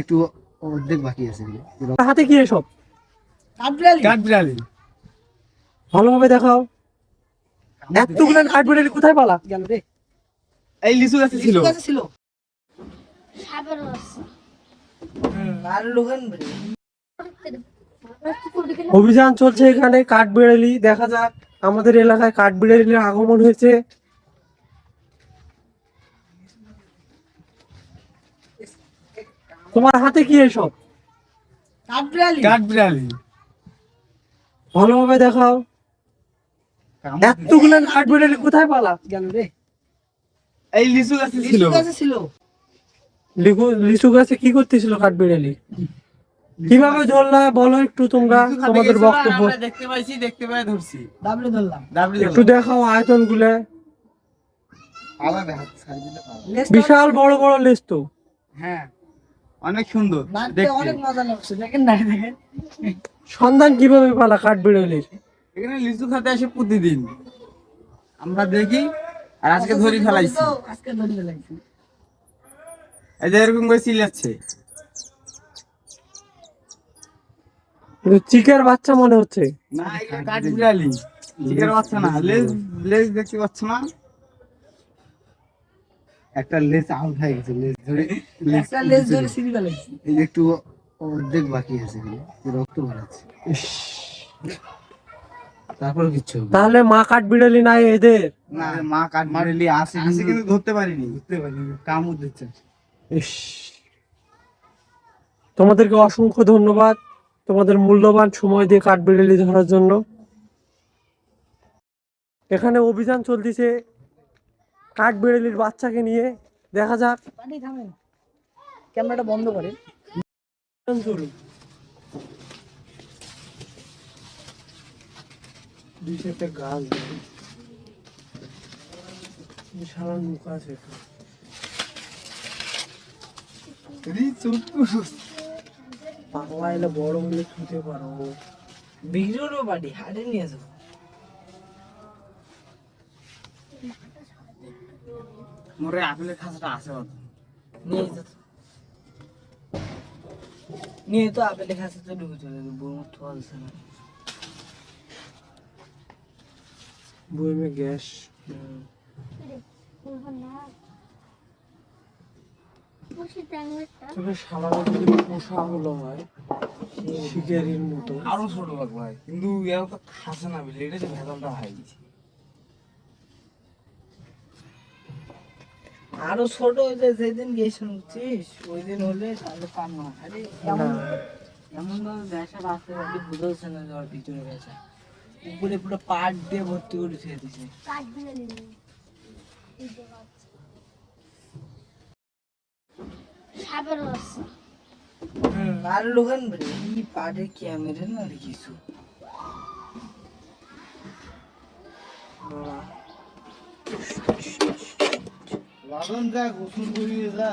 একটা অর্ধেক বাকি আছে হাতে কি এসব কাঠবিড়ালি। কাঠবিড়ালি। ভালোভাবে দেখাও। এতগুলো কাঠবিড়ালি কোথায় পালা? গেল রে। এই লিচু গাছে ছিল। লিচু গাছে ছিল। অভিযান চলছে এখানে কাঠবিড়ালি দেখা যাক। আমাদের এলাকায় কাঠবিড়ালির আগমন হয়েছে। তোমার হাতে কি এসব? কাঠবিড়ালি। কাঠবিড়ালি। ভালোভাবে দেখাও। এতগুলো কাঠবিড়ালি কোথায় পালা? গেল রে। এই লিচু গাছে ছিল। লিচু গাছে ছিল। লিচু- লিচু গাছে কি করতেছিল কাঠবিড়ালি? কীভাবে ধরলা বলো একটু তোমরা তোমাদের বক্তব্য। দেখতে পাইছি দেখতে পাই ধরছি। ডাবলে ধরলাম। একটু দেখাও আয়তনগুলা বিশাল বড় বড় লেজ তো। হ্যাঁ। অনেক সুন্দর দেখতে। অনেক মজা লাগছে দেখেন না দেখেন। সন্ধান কীভাবে পালা কাঠবিড়ালির এখানে লিচু খাতে আসে প্রতিদিন। আমরা দেখি আর আজকে ধরি ফেলাইছি। আজকে ধরে ফেলাইছি। এই যে এরকম করে চিল্লাচ্ছে। কিন্তু চিকের বাচ্চা মনে হচ্ছে। না কাঠবিড়ালি। চিকের বাচ্চা না লেজ লেজ দেখতে পাচ্ছ না? একটা লেজ আউট হয়ে গেছে লেজ ধরে একটা লেজ ধরে এই একটু অর্ধেক বাকি আছে। রক্ত বেরোচ্ছে তারপরে কিচ্ছু তাহলে মা কাঠবিড়ালি নাই এদের? না মা কাঠবিড়ালি আছে আছে কিন্তু ধরতে পারিনি। বুঝতে পারিনি কামড় দিচ্ছে। ইস। তোমাদেরকে অসংখ্য ধন্যবাদ তোমাদের মূল্যবান সময় দিয়ে কাঠ বিড়ালি ধরার জন্য। এখানে অভিযান চলতেছে কাঠবিড়ালির বাচ্চাকে নিয়ে দেখা যাক। থামেন। ক্যামেরাটা বন্ধ করে গাছ মুখ আছে। পাগলা এলে বড় হলে ছুতে পারো বাড়ি হাটে নিয়ে যাব। মোরে আপেলের খাঁচাটা আছে অত নিয়ে যেত নিয়ে তো ঢুকে চলে যাবে বউ না। বইমে গ্যাস। তবে সালামে যদি পোষা হলো হয় শিকারির মতো। আরও ছোট লাগবে ভাই। কিন্তু তো খাসে না বুঝলি এটা যে ভেজালটা হয়ে গেছে। আরও ছোট হইলে যেদিন গেছিলাম বুঝছিস? ওই দিন হলে তাহলে পান না। আরে এমন এমন ভাবে ব্যবসা রাখতে পারবি বুঝতে না যাওয়ার ভিতরে ব্যবসা উপরে পুরো পাট দিয়ে ভর্তি করে ছেড়ে দিছে আর লোকান এই পাটের ক্যামেরা না কিছু। লালন যা গোসল করিয়ে যা।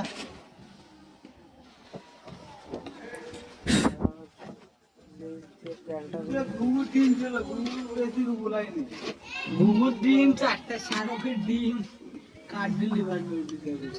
ঘুঘুর ডিম চারটা সারকের ডিম কাঠ ডেলিভার করে দিতে হবে